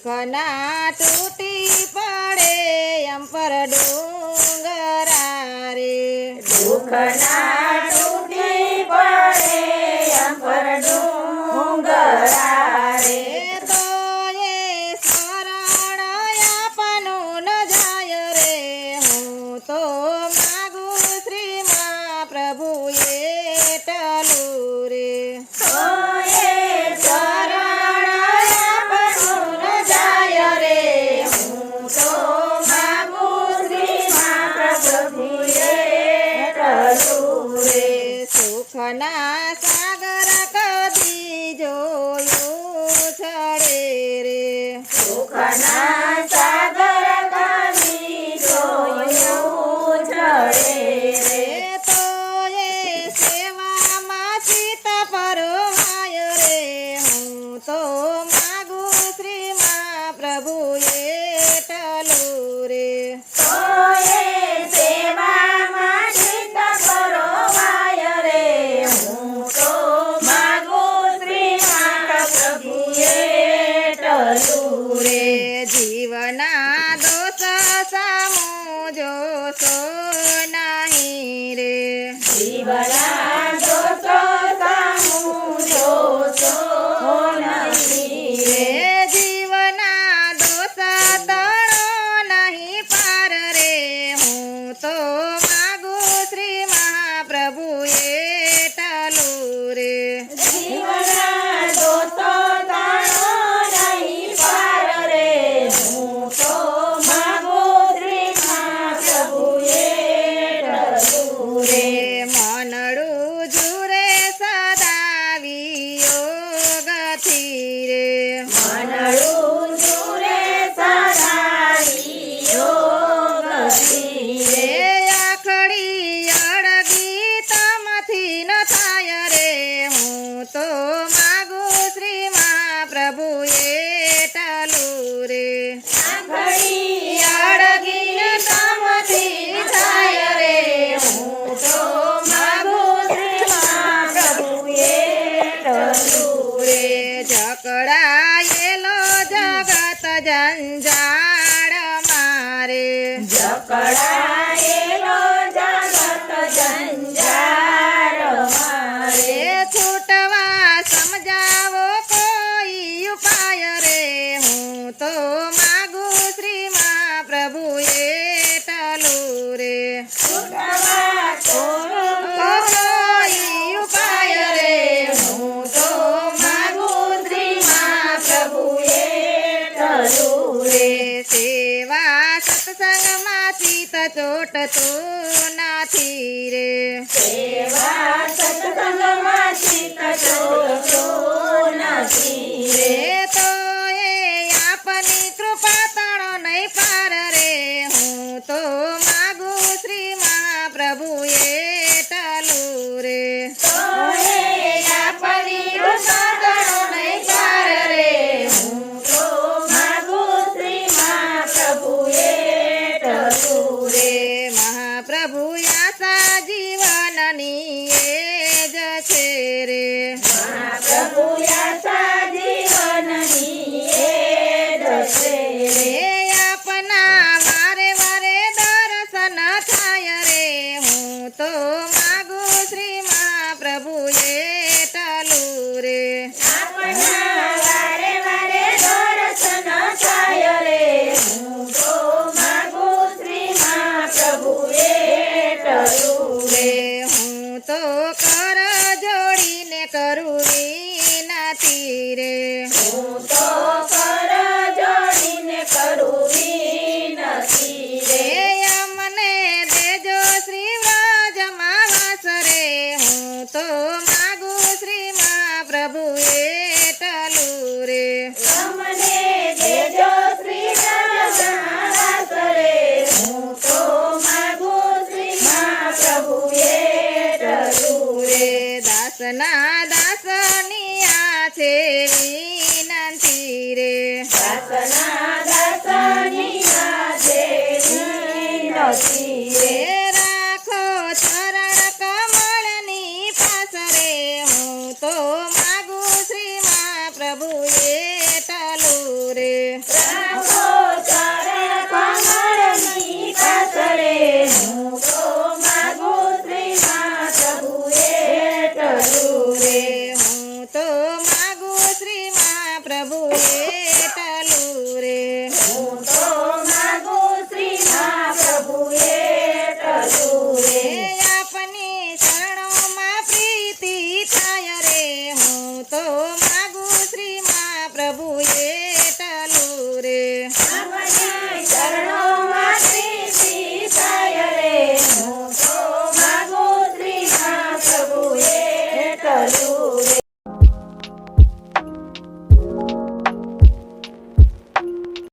દુઃખના તૂટી પડે એમ પર ડુંગરા રે. દુઃખના સુખના સાગર કદી જોયું છડે રે. સુખના સાગર ના દોષ સામો જોશો નહીં રે. શિવલા જકડાયેલો છૂટવા સમજાવો કોઈ ઉપાય હું તો માગુ શ્રી મા ઉપાય હું તો માગુ સત્સંગમાં ચિત ચોટતો નાથી રે. સેવા સત્સંગમાં ચિત ચોટતો